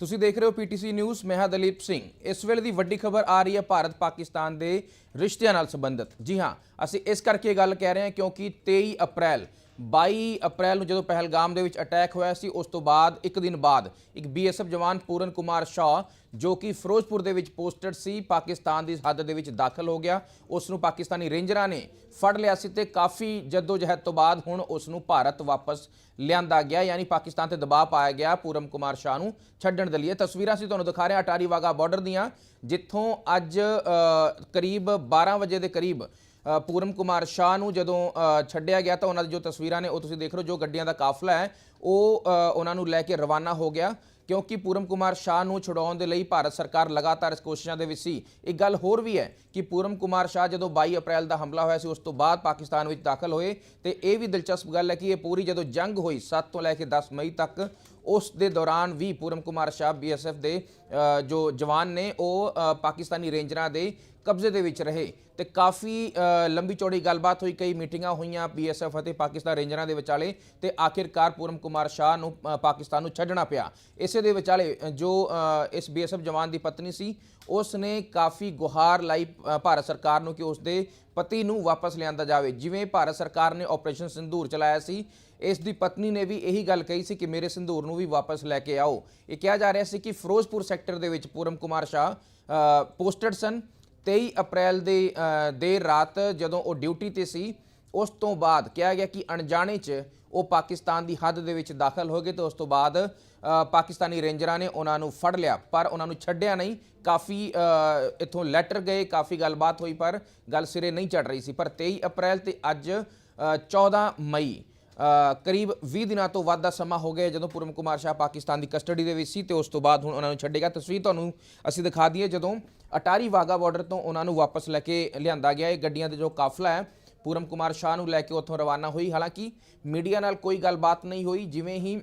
ਤੁਸੀਂ ਦੇਖ ਰਹੇ ਹੋ ਪੀਟੀਸੀ ਨਿਊਜ਼, ਮੈਂ ਹਾਂ ਦਲੀਪ ਸਿੰਘ। ਇਸ ਵੇਲੇ ਦੀ ਵੱਡੀ ਖਬਰ ਆ ਰਹੀ ਹੈ ਭਾਰਤ ਪਾਕਿਸਤਾਨ ਦੇ ਰਿਸ਼ਤਿਆਂ ਨਾਲ ਸੰਬੰਧਿਤ। ਜੀ ਹਾਂ, ਅਸੀਂ ਇਸ ਕਰਕੇ ਗੱਲ ਕਹਿ ਰਹੇ ਹਾਂ ਕਿਉਂਕਿ 23 ਅਪ੍ਰੈਲ 22 ਅਪ੍ਰੈਲ ਨੂੰ ਜਦੋਂ ਪਹਿਲਗਾਮ ਦੇ ਵਿੱਚ ਅਟੈਕ ਹੋਇਆ ਸੀ, ਉਸ ਤੋਂ ਬਾਅਦ ਇੱਕ ਦਿਨ ਬਾਅਦ ਇੱਕ ਬੀਐਸਐਫ ਜਵਾਨ ਪੂਰਨ ਕੁਮਾਰ ਸ਼ਾਹ, ਜੋ ਕਿ ਫਿਰੋਜ਼ਪੁਰ ਦੇ ਵਿੱਚ ਪੋਸਟਡ ਸੀ, ਪਾਕਿਸਤਾਨ ਦੀ ਹੱਦ ਦੇ ਵਿੱਚ ਦਾਖਲ ਹੋ ਗਿਆ। ਉਸ ਨੂੰ ਪਾਕਿਸਤਾਨੀ ਰੇਂਜਰਾਂ ਨੇ ਫੜ ਲਿਆ ਸੀ ਤੇ ਕਾਫੀ ਜਹਿਦ ਤੋਂ ਬਾਅਦ ਹੁਣ ਉਸ ਨੂੰ ਭਾਰਤ ਵਾਪਸ ਲਿਆਂਦਾ ਗਿਆ। ਯਾਨੀ ਪਾਕਿਸਤਾਨ ਤੇ ਦਬਾਅ ਪਾਇਆ ਗਿਆ ਪੂਰਮ ਕੁਮਾਰ ਸ਼ਾਹ ਨੂੰ ਛੱਡਣ ਦੇ ਲਈ। ਇਹ ਤਸਵੀਰਾਂ ਸੀ ਤੁਹਾਨੂੰ ਦਿਖਾ ਰਹੇ ਹਾਂ ਅਟਾਰੀ ਵਾਗਾ ਬਾਰਡਰ ਦੀਆਂ, ਜਿੱਥੋਂ ਅੱਜ ਕਰੀਬ 12 ਵਜੇ ਦੇ ਕਰੀਬ ਪੂਰਮ ਕੁਮਾਰ ਸ਼ਾਹ ਨੂੰ ਜਦੋਂ ਛੱਡਿਆ ਗਿਆ ਤਾਂ ਉਹਨਾਂ ਦੀ ਜੋ ਤਸਵੀਰਾਂ ਨੇ, ਉਹ ਤੁਸੀਂ ਦੇਖ ਰਹੇ ਹੋ, ਜੋ ਗੱਡੀਆਂ ਦਾ ਕਾਫਲਾ ਹੈ, ਉਹ ਉਹਨਾਂ ਨੂੰ ਲੈ ਕੇ ਰਵਾਨਾ ਹੋ ਗਿਆ, ਕਿਉਂਕਿ ਪੂਰਮ ਕੁਮਾਰ ਸ਼ਾਹ ਨੂੰ ਛੁਡਾਉਣ ਦੇ ਲਈ ਭਾਰਤ ਸਰਕਾਰ ਲਗਾਤਾਰ ਇਸ ਕੋਸ਼ਿਸ਼ਾਂ ਦੇ ਵਿੱਚ ਸੀ। ਇੱਕ ਗੱਲ ਹੋਰ ਵੀ ਹੈ ਕਿ ਪੂਰਮ ਕੁਮਾਰ ਸ਼ਾਹ ਜਦੋਂ 22 ਅਪ੍ਰੈਲ ਦਾ ਹਮਲਾ ਹੋਇਆ ਸੀ, ਉਸ ਤੋਂ ਬਾਅਦ ਪਾਕਿਸਤਾਨ ਵਿੱਚ ਦਾਖਲ ਹੋਏ, ਤੇ ਇਹ ਵੀ ਦਿਲਚਸਪ ਗੱਲ ਹੈ ਕਿ ਇਹ ਪੂਰੀ ਜਦੋਂ ਜੰਗ ਹੋਈ 7 ਤੋਂ ਲੈ ਕੇ 10 ਮਈ ਤੱਕ ਉਸ ਦੇ ਦੌਰਾਨ ਵੀ ਪੂਰਮ ਕੁਮਾਰ ਸ਼ਾਹ ਬੀਐਸਐਫ ਦੇ ਜੋ ਜਵਾਨ ਨੇ ਉਹ ਪਾਕਿਸਤਾਨੀ ਰੇਂਜਰਾਂ ਦੇ ਕਬਜ਼ੇ ਦੇ ਵਿੱਚ ਰਹੇ ਤੇ ਕਾਫੀ ਲੰਬੀ ਚੌੜੀ ਗੱਲਬਾਤ ਹੋਈ ਕਈ ਮੀਟਿੰਗਾਂ ਹੋਈਆਂ ਬੀਐਸਐਫ ਅਤੇ ਪਾਕਿਸਤਾਨ ਰੇਂਜਰਾਂ ਦੇ ਵਿਚਾਲੇ ਤੇ ਆਖਿਰਕਾਰ ਪੂਰਮ ਕੁਮਾਰ ਸ਼ਾਹ ਨੂੰ ਪਾਕਿਸਤਾਨ ਨੂੰ ਛੱਡਣਾ ਪਿਆ। ਇਸੇ ਦੇ ਵਿਚਾਲੇ ਅ, ਜੋ ਅ, ਇਸ ਬੀਐਸਐਫ ਜਵਾਨ ਦੀ ਪਤਨੀ ਸੀ ਉਸ ਨੇ ਕਾਫੀ ਗੁਹਾਰ ਲਾਈ ਭਾਰਤ ਸਰਕਾਰ ਨੂੰ ਕਿ ਉਸ ਦੇ ਪਤੀ ਨੂੰ ਵਾਪਸ ਲਿਆਂਦਾ ਜਾਵੇ। ਜਿਵੇਂ ਭਾਰਤ ਸਰਕਾਰ ਨੇ ਆਪਰੇਸ਼ਨ ਸਿੰਧੂਰ ਚਲਾਇਆ ਸੀ ਇਸ ਦੀ ਪਤਨੀ ਨੇ ਵੀ ਇਹੀ ਗੱਲ ਕਹੀ ਸੀ ਕਿ ਮੇਰੇ ਸਿੰਧੂਰ ਨੂੰ ਵੀ ਵਾਪਸ ਲੈ ਕੇ ਆਓ। ਇਹ ਕਿਹਾ ਜਾ ਰਿਹਾ ਸੀ ਕਿ ਫਿਰੋਜ਼ਪੁਰ ਸੈਕਟਰ ਦੇ ਵਿੱਚ ਪੂਰਮ ਕੁਮਾਰ ਸ਼ਾਹ ਪੋਸਟਡ ਸਨ। 23 ਅਪ੍ਰੈਲ ਦੇ ਦੇਰ ਰਾਤ ਜਦੋਂ ਉਹ ਡਿਊਟੀ ਤੇ ਸੀ ਉਸ ਤੋਂ ਬਾਅਦ ਕਿਹਾ ਗਿਆ ਕਿ ਅਣਜਾਣੇ 'ਚ ਉਹ ਪਾਕਿਸਤਾਨ ਦੀ ਹੱਦ ਦੇ ਵਿੱਚ ਦਾਖਲ ਹੋ ਗਏ ਤੇ ਉਸ ਤੋਂ ਬਾਅਦ ਪਾਕਿਸਤਾਨੀ ਰੇਂਜਰਾਂ ਨੇ ਉਹਨਾਂ ਨੂੰ ਫੜ ਲਿਆ। ਪਰ ਉਹਨਾਂ ਨੂੰ ਛੱਡਿਆ ਨਹੀਂ। ਕਾਫੀ ਇੱਥੋਂ ਲੈਟਰ ਗਏ ਕਾਫੀ ਗੱਲਬਾਤ ਹੋਈ ਪਰ ਗੱਲ ਸਿਰੇ ਨਹੀਂ ਚੜ ਰਹੀ ਸੀ। ਪਰ 23 ਅਪ੍ਰੈਲ ਤੇ ਅੱਜ ਅ, 14 ਮਈ ਕਰੀਬ 20 ਦਿਨਾਂ ਤੋਂ ਵੱਧ ਦਾ ਸਮਾਂ ਹੋ ਗਿਆ ਜਦੋਂ ਪੂਰਮ ਕੁਮਾਰ ਸ਼ਾਹ ਪਾਕਿਸਤਾਨ ਦੀ ਕਸਟਡੀ ਦੇ ਵਿੱਚ ਸੀ ਤੇ ਉਸ ਤੋਂ ਬਾਅਦ ਹੁਣ ਉਹਨਾਂ ਨੂੰ ਛੱਡੇਗਾ। ਤਸਵੀਰ ਤੁਹਾਨੂੰ ਅਸੀਂ ਦਿਖਾ ਦਈਏ ਜਦੋਂ ਅਟਾਰੀ ਵਾਗਾ ਬਾਰਡਰ ਤੋਂ ਉਹਨਾਂ ਨੂੰ ਵਾਪਸ ਲੈ ਕੇ ਲਿਆਂਦਾ ਗਿਆ। ਇਹ ਗੱਡੀਆਂ ਦੇ ਜੋ ਕਾਫਲਾ ਹੈ ਪੂਰਮ ਕੁਮਾਰ ਸ਼ਾਹ ਨੂੰ ਲੈ ਕੇ ਉੱਥੋਂ ਰਵਾਨਾ ਹੋਈ। ਹਾਲਾਂਕਿ ਮੀਡੀਆ ਨਾਲ ਕੋਈ ਗੱਲਬਾਤ ਨਹੀਂ ਹੋਈ ਜਿਵੇਂ ਹੀ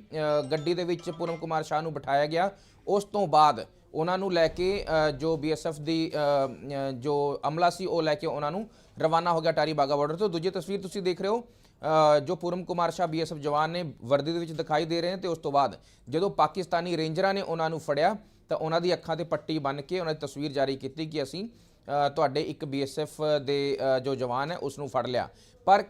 ਗੱਡੀ ਦੇ ਵਿੱਚ ਪੂਰਮ ਕੁਮਾਰ ਸ਼ਾਹ ਨੂੰ ਬਿਠਾਇਆ ਗਿਆ ਉਸ ਤੋਂ ਬਾਅਦ ਉਹਨਾਂ ਨੂੰ ਲੈ ਕੇ ਜੋ ਬੀਐਸਐਫ ਦੀ ਅ, ਅ, ਜੋ ਅਮਲਾ ਸੀ ਉਹ ਲੈ ਕੇ ਉਹਨਾਂ ਨੂੰ ਰਵਾਨਾ ਹੋ ਗਿਆ ਟਾਰੀ ਬਾਗਾ ਬਾਰਡਰ ਤੋਂ। ਦੂਜੀ ਤਸਵੀਰ ਤੁਸੀਂ ਦੇਖ ਰਹੇ ਹੋ ਜੋ ਪੂਰਮ ਕੁਮਾਰ ਸ਼ਾਹ ਬੀਐਸਐਫ ਜਵਾਨ ਨੇ ਵਰਦੀ ਦੇ ਵਿੱਚ ਦਿਖਾਈ ਦੇ ਰਹੇ ਨੇ ਤੇ ਉਸ ਤੋਂ ਬਾਅਦ ਜਦੋਂ ਪਾਕਿਸਤਾਨੀ ਰੇਂਜਰਾਂ ਨੇ ਉਹਨਾਂ ਨੂੰ ਫੜਿਆ, ਤਾਂ ਉਹਨਾਂ ਦੀ ਅੱਖਾਂ ਤੇ ਪੱਟੀ ਬੰਨ੍ਹ ਕੇ ਉਹਨਾਂ ਦੀ ਤਸਵੀਰ ਜਾਰੀ ਕੀਤੀ ਕਿ ਅਸੀਂ ਤੁਹਾਡੇ ਇੱਕ ਬੀਐਸਐਫ ਦੇ ਜੋ ਜਵਾਨ ਹੈ ਉਸ ਨੂੰ ਫੜ ਲਿਆ। ਪਰ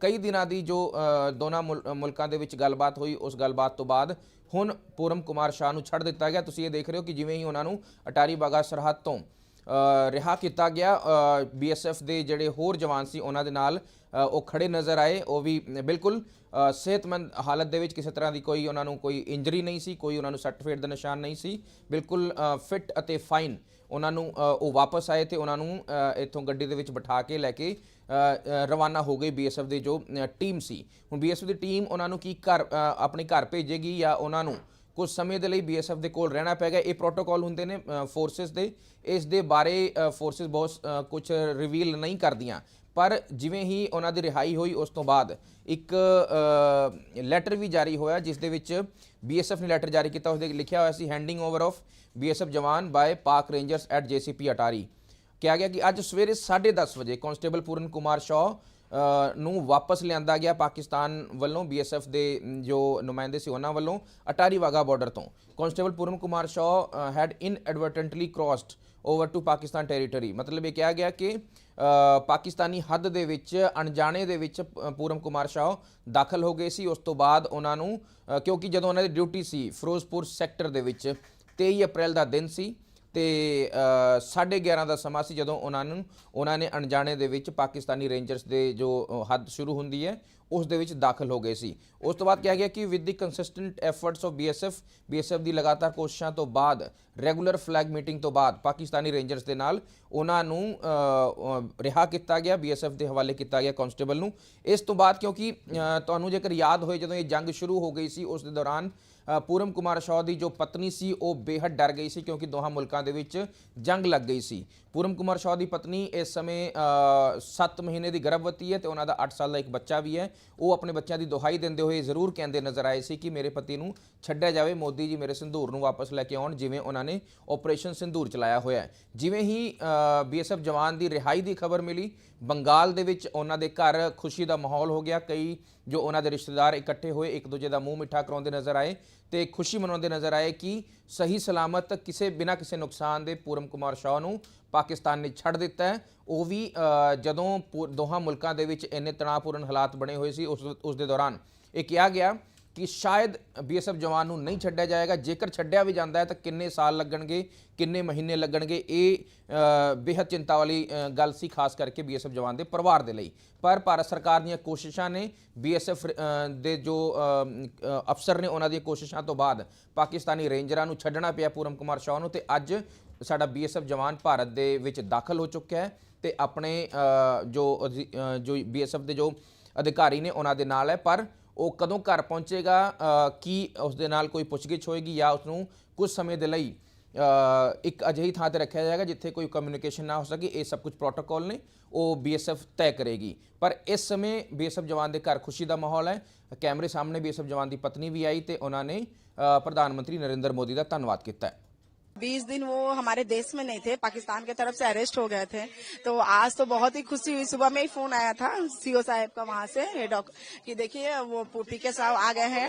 ਕਈ ਦਿਨਾਂ ਦੀ ਜੋ ਦੋਨਾਂ ਮੁਲ- ਮੁਲਕਾਂ ਦੇ ਵਿੱਚ ਗੱਲਬਾਤ ਹੋਈ, ਉਸ ਗੱਲਬਾਤ ਤੋਂ ਬਾਅਦ ਹੁਣ ਪੂਰਮ ਕੁਮਾਰ ਸ਼ਾਹ ਨੂੰ ਛੱਡ ਦਿੱਤਾ ਗਿਆ। ਤੁਸੀਂ ਇਹ ਦੇਖ ਰਹੇ ਹੋ ਕਿ ਜਿਵੇਂ ਹੀ ਉਹਨਾਂ ਨੂੰ ਅਟਾਰੀ ਬਾਗਾ ਸਰਹੱਦ ਤੋਂ ਰਿਹਾ ਕੀਤਾ ਗਿਆ। ਬੀਐਸਐਫ ਦੇ ਜਿਹੜੇ ਹੋਰ ਜਵਾਨ ਸੀ ਉਹਨਾਂ ਦੇ ਨਾਲ ਉਹ ਖੜੇ ਨਜ਼ਰ ਆਏ। ਉਹ ਵੀ ਬਿਲਕੁਲ ਸਿਹਤਮੰਦ ਹਾਲਤ ਦੇ ਵਿੱਚ ਕਿਸੇ ਤਰ੍ਹਾਂ ਦੀ ਕੋਈ ਉਹਨਾਂ ਨੂੰ ਕੋਈ ਇੰਜਰੀ ਨਹੀਂ ਸੀ ਕੋਈ ਉਹਨਾਂ ਨੂੰ ਸੱਟ ਫੇਟ ਦਾ ਨਿਸ਼ਾਨ ਨਹੀਂ ਸੀ। ਬਿਲਕੁਲ ਫਿਟ ਅਤੇ ਫਾਈਨ ਉਹਨਾਂ ਨੂੰ ਉਹ ਵਾਪਸ ਆਏ ਤੇ ਉਹਨਾਂ ਨੂੰ ਇੱਥੋਂ ਗੱਡੀ ਦੇ ਵਿੱਚ ਬਿਠਾ ਕੇ ਲੈ ਕੇ ਅ, ਅ, ਰਵਾਨਾ ਹੋ ਗਈ ਬੀਐਸਐਫ ਦੇ ਜੋ ਟੀਮ ਸੀ। ਹੁਣ ਬੀਐਸਐਫ ਦੀ ਟੀਮ ਉਹਨਾਂ ਨੂੰ ਕੀ ਘਰ ਆਪਣੇ ਘਰ ਭੇਜੇਗੀ ਜਾਂ ਉਹਨਾਂ ਨੂੰ ਕੁਝ ਸਮੇਂ ਦੇ ਲਈ ਬੀਐਸਐਫ ਦੇ ਕੋਲ ਰਹਿਣਾ ਪੈਗਾ ਇਹ ਪ੍ਰੋਟੋਕਾਲ ਹੁੰਦੇ ਨੇ ਫੋਰਸਸ ਦੇ। ਇਸ ਦੇ ਬਾਰੇ ਫੋਰਸਸ ਬਹੁਤ ਕੁਝ ਰਿਵੀਲ ਨਹੀਂ ਕਰਦੀਆਂ। ਪਰ ਜਿਵੇਂ ਹੀ ਉਹਨਾਂ ਦੀ ਰਿਹਾਈ ਹੋਈ, ਉਸ ਤੋਂ ਬਾਅਦ ਇੱਕ ਲੈਟਰ ਵੀ ਜਾਰੀ ਹੋਇਆ, ਜਿਸ ਦੇ ਵਿੱਚ ਬੀਐਸਐਫ ਨੇ ਲੈਟਰ ਜਾਰੀ ਕੀਤਾ ਉਸ ਦੇ ਲਿਖਿਆ ਹੋਇਆ ਸੀ handing over of BSF jawan by Pak Rangers at GCP Attari ਕਿਹਾ ਗਿਆ ਕਿ ਅੱਜ ਸਵੇਰੇ 10:30 ਵਜੇ ਕਾਂਸਟੇਬਲ ਪੂਰਨ ਕੁਮਾਰ ਸ਼ਾਹ ਨੂੰ ਵਾਪਸ ਲਿਆਂਦਾ ਗਿਆ ਪਾਕਿਸਤਾਨ ਵੱਲੋਂ ਬੀਐਸਐਫ ਦੇ ਜੋ ਨੁਮਾਇੰਦੇ ਸੀ ਉਹਨਾਂ ਵੱਲੋਂ ਅਟਾਰੀ ਵਾਗਾ ਬਾਰਡਰ ਤੋਂ। Constable Puran Kumar Shah had inadvertently crossed over to Pakistan territory ਮਤਲਬ ਇਹ ਕਿਹਾ ਗਿਆ ਕਿ ਪਾਕਿਸਤਾਨੀ ਹੱਦ ਦੇ ਵਿੱਚ, ਅਣਜਾਣੇ ਦੇ ਵਿੱਚ ਪੂਰਮ ਕੁਮਾਰ ਸ਼ਾਹ ਦਾਖਲ ਹੋ ਗਏ ਸੀ। ਉਸ ਤੋਂ ਬਾਅਦ ਉਹਨਾਂ ਨੂੰ ਕਿਉਂਕਿ ਜਦੋਂ ਉਹਨਾਂ ਦੀ ਡਿਊਟੀ ਸੀ ਫਿਰੋਜ਼ਪੁਰ ਸੈਕਟਰ ਦੇ ਵਿੱਚ 23 ਅਪ੍ਰੈਲ ਦਾ ਦਿਨ ਸੀ ਤੇ 11:30 ਦਾ ਸਮਾਂ ਸੀ ਜਦੋਂ ਉਹਨਾਂ ਨੂੰ, ਉਹਨਾਂ ਨੇ ਅਣਜਾਣੇ ਦੇ ਵਿੱਚ ਪਾਕਿਸਤਾਨੀ ਰੇਂਜਰਸ ਦੇ ਜੋ ਹੱਦ ਸ਼ੁਰੂ ਹੁੰਦੀ ਹੈ ਉਸ ਦੇ ਵਿੱਚ ਦਾਖਲ ਹੋ ਗਏ ਸੀ। ਉਸ ਤੋਂ ਬਾਅਦ ਕਿਹਾ ਗਿਆ ਕਿ with the consistent efforts of BSF BSF ਦੀ ਲਗਾਤਾਰ ਕੋਸ਼ਿਸ਼ਾਂ ਤੋਂ ਬਾਅਦ ਰੈਗੂਲਰ ਫਲੈਗ ਮੀਟਿੰਗ ਤੋਂ ਬਾਅਦ ਪਾਕਿਸਤਾਨੀ ਰੇਂਜਰਸ ਦੇ ਨਾਲ ਉਹਨਾਂ ਨੂੰ ਅ, ਅ, ਰਿਹਾ ਕੀਤਾ ਗਿਆ ਬੀਐਸਐਫ ਦੇ ਹਵਾਲੇ ਕੀਤਾ ਗਿਆ ਕਾਂਸਟੇਬਲ ਨੂੰ। ਇਸ ਤੋਂ ਬਾਅਦ ਕਿਉਂਕਿ ਤੁਹਾਨੂੰ ਜੇਕਰ ਯਾਦ ਹੋਏ ਜਦੋਂ ਇਹ ਜੰਗ ਸ਼ੁਰੂ ਹੋ ਗਈ ਸੀ ਉਸ ਦੇ ਦੌਰਾਨ ਪੂਰਮ ਕੁਮਾਰ ਸ਼ਾਹ ਦੀ ਜੋ ਪਤਨੀ ਸੀ ਉਹ ਬੇਹੱਦ ਡਰ ਗਈ ਸੀ ਕਿਉਂਕਿ ਦੋਹਾਂ ਮੁਲਕਾਂ ਦੇ ਵਿੱਚ ਜੰਗ ਲੱਗ ਗਈ ਸੀ। ਪੂਰਮ ਕੁਮਾਰ ਸ਼ਾਹ ਦੀ ਪਤਨੀ ਇਸ ਸਮੇਂ 7 ਮਹੀਨੇ ਦੀ ਗਰਭਵਤੀ ਹੈ ਤੇ ਉਹਨਾਂ ਦਾ 8 ਸਾਲ ਦਾ ਇੱਕ ਬੱਚਾ ਵੀ ਹੈ। ਉਹ ਆਪਣੇ ਬੱਚਿਆਂ ਦੀ ਦੁਹਾਈ ਦਿੰਦੇ ਹੋਏ ਜ਼ਰੂਰ ਕਹਿੰਦੇ ਨਜ਼ਰ ਆਏ ਸੀ ਕਿ ਮੇਰੇ ਪਤੀ ਨੂੰ ਛੱਡਿਆ ਜਾਵੇ, ਮੋਦੀ ਜੀ ਮੇਰੇ ਸਿੰਧੂਰ ਨੂੰ ਵਾਪਸ ਲੈ ਕੇ ਆਉਣ, ਜਿਵੇਂ ਉਹਨਾਂ ਨੇ ਆਪਰੇਸ਼ਨ ਸਿੰਧੂਰ ਚਲਾਇਆ ਹੋਇਆ ਹੈ। ਜਿਵੇਂ ਹੀ ਬੀਐਸਐਫ ਜਵਾਨ ਦੀ ਰਿਹਾਈ ਦੀ ਖਬਰ ਮਿਲੀ, ਬੰਗਾਲ ਦੇ ਵਿੱਚ ਉਹਨਾਂ ਦੇ ਘਰ ਖੁਸ਼ੀ ਦਾ ਮਾਹੌਲ ਹੋ ਗਿਆ। ਕਈ ਜੋ ਉਹਨਾਂ ਦੇ ਰਿਸ਼ਤੇਦਾਰ ਇਕੱਠੇ ਹੋਏ, ਇੱਕ ਦੂਜੇ ਦਾ ਮੂੰਹ ਮਿੱਠਾ ਕਰਾਉਂਦੇ ਨਜ਼ਰ ਆਏ ਤੇ ਖੁਸ਼ੀ ਮਨਾਉਂਦੇ ਨਜ਼ਰ ਆਏ ਕਿ ਸਹੀ ਸਲਾਮਤ ਕਿਸੇ ਬਿਨਾਂ ਕਿਸੇ ਨੁਕਸਾਨ ਦੇ ਪੂਰਮ ਕੁਮਾਰ ਸ਼ਾਹ ਨੂੰ ਪਾਕਿਸਤਾਨ ਨੇ ਛੱਡ ਦਿੱਤਾ ਹੈ। ਉਹ ਵੀ ਜਦੋਂ ਪੂ- ਦੋਹਾਂ ਮੁਲਕਾਂ ਦੇ ਵਿੱਚ ਇੰਨੇ ਤਣਾਅਪੂਰਨ ਹਾਲਾਤ ਬਣੇ ਹੋਏ ਸੀ ਉਸ ਉਸ ਦੇ ਦੌਰਾਨ। ਇਹ ਕਿਹਾ ਗਿਆ ਕਿ ਸ਼ਾਇਦ ਬੀਐਸਐਫ ਜਵਾਨ ਨੂੰ ਨਹੀਂ ਛੱਡਿਆ ਜਾਏਗਾ। ਜੇਕਰ ਛੱਡਿਆ ਵੀ ਜਾਂਦਾ ਹੈ ਤਾਂ ਕਿੰਨੇ ਸਾਲ ਲੱਗਣਗੇ ਕਿੰਨੇ ਮਹੀਨੇ ਲੱਗਣਗੇ ਇਹ ਅ, ਬੇहद ਚਿੰਤਾ ਵਾਲੀ ਗੱਲ ਸੀ ਖਾਸ ਕਰਕੇ ਬੀਐਸਐਫ ਜਵਾਨ ਦੇ ਪਰਿਵਾਰ ਦੇ ਲਈ। ਪਰ ਭਾਰਤ ਸਰਕਾਰ ਦੀਆਂ ਕੋਸ਼ਿਸ਼ਾਂ ਨੇ ਬੀਐਸਐਫ ਦੇ ਜੋ ਅਫਸਰ ਨੇ ਉਹਨਾਂ ਦੀਆਂ ਕੋਸ਼ਿਸ਼ਾਂ ਤੋਂ ਬਾਅਦ ਪਾਕਿਸਤਾਨੀ ਰੇਂਜਰਾਂ ਨੂੰ ਛੱਡਣਾ ਪਿਆ ਪੂਰਮ ਕੁਮਾਰ ਸ਼ਾਹ ਨੂੰ ਤੇ ਅੱਜ ਸਾਡਾ ਬੀਐਸਐਫ ਜਵਾਨ ਭਾਰਤ ਦੇ ਵਿੱਚ ਦਾਖਲ ਹੋ ਚੁੱਕਿਆ ਹੈ ਤੇ ਆਪਣੇ ਅ, ਜੋ ਅਧਿ- ਅ, ਜੋ ਬੀਐਸਐਫ ਦੇ ਜੋ ਅਧਿਕਾਰੀ ਨੇ ਉਹਨਾਂ ਦੇ ਨਾਲ ਹੈ ਪਰ ਉਹ ਕਦੋਂ ਘਰ ਪਹੁੰਚੇਗਾ ਕੀ ਉਸ ਦੇ ਨਾਲ ਕੋਈ ਪੁੱਛਗਿੱਛ ਹੋਏਗੀ ਜਾਂ ਉਸ ਨੂੰ ਕੁਝ ਸਮੇਂ ਦੇ ਲਈ ਇੱਕ ਅਜਿਹੀ ਥਾਂ ਤੇ ਰੱਖਿਆ ਜਾਏਗਾ ਜਿੱਥੇ ਕੋਈ ਕਮਿਊਨੀਕੇਸ਼ਨ ਨਾ ਹੋ ਸਕੇ ਇਹ ਸਭ ਕੁਝ ਪ੍ਰੋਟੋਕੋਲ ਨੇ ਉਹ ਬੀਐਸਐਫ ਤੈਅ ਕਰੇਗੀ। ਪਰ ਇਸ ਸਮੇਂ ਬੀਐਸਐਫ ਜਵਾਨ ਦੇ ਘਰ ਖੁਸ਼ੀ ਦਾ ਮਾਹੌਲ ਹੈ ਕੈਮਰੇ ਸਾਹਮਣੇ ਬੀਐਸਐਫ ਜਵਾਨ ਦੀ ਪਤਨੀ ਵੀ ਆਈ ਤੇ ਉਹਨਾਂ ਨੇ ਪ੍ਰਧਾਨ ਮੰਤਰੀ ਨਰਿੰਦਰ ਮੋਦੀ ਦਾ ਧੰਨਵਾਦ ਕੀਤਾ ਹੈ। बीस दिन वो हमारे देश में नहीं थे, पाकिस्तान की तरफ़ से अरेस्ट हो गए थे। तो आज तो बहुत ही खुशी हुई। सुबह में ही फ़ोन आया था सीओ साहब का वहाँ से कि देखिए, वो पीके साहब आ गए हैं।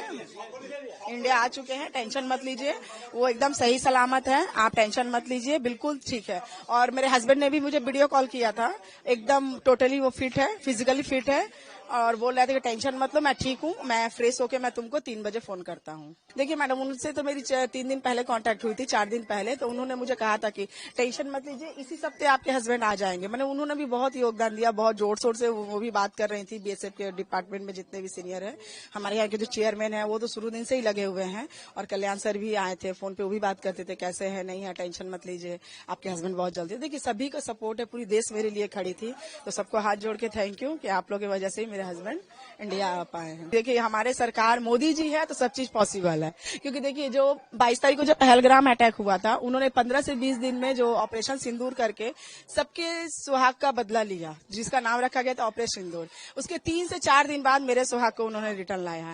इंडिया आ चुके हैं टेंशन मत लीजिए। वो एकदम सही सलामत है, आप टेंशन मत लीजिए, बिल्कुल ठीक है। और मेरे हस्बैंड ने भी मुझे वीडियो कॉल किया था। एकदम टोटली वो फिट है फिजिकली फिट है। और बोल रहे थे कि टेंशन मत लो, मैं ठीक हूँ, मैं फ्रेश होके मैं तुमको तीन बजे फ़ोन करता हूँ। देखिए मैडम, उनसे तो मेरी तीन दिन पहले कांटेक्ट हुई थी, चार दिन पहले तो उन्होंने मुझे कहा था कि टेंशन मत लीजिए, इसी सप्ते आपके हस्बैंड आ जाएँगे। मैंने, उन्होंने भी बहुत योगदान दिया, बहुत ज़ोर शोर से वो भी बात कर रही थी बीएसएफ के डिपार्टमेंट में जितने भी सीनियर है, हमारे यहाँ के जो चेयरमैन है, वो तो शुरू दिन से ही लगे हुए हैं, और कल्याण सर भी आए थे फ़ोन पे वो भी बात करते थे, कैसे है, नहीं है, टेंशन मत लीजिए, आपके हस्बैंड बहुत जल्दी देखिए, सभी का सपोर्ट है, पूरी देश मेरे लिए खड़ी थी तो सबको हाथ जोड़ के थैंक यू कि आप लोग की वजह से ही मेरे हस्बैंड इंडिया आ पाए हैं। देखिए, हमारे सरकार मोदी जी है तो सब चीज़ पॉसिबल है। क्योंकि देखिए, जो 22 तारीख को जो पहलग्राम अटैक हुआ था, उन्होंने 15 से 20 दिन में जो ऑपरेशन सिंदूर करके सबके सुहाग का बदला लिया, जिसका नाम रखा गया था ऑपरेशन सिंदूर। उसके तीन से चार दिन बाद मेरे सुहाग को उन्होंने रिटर्न लाया है।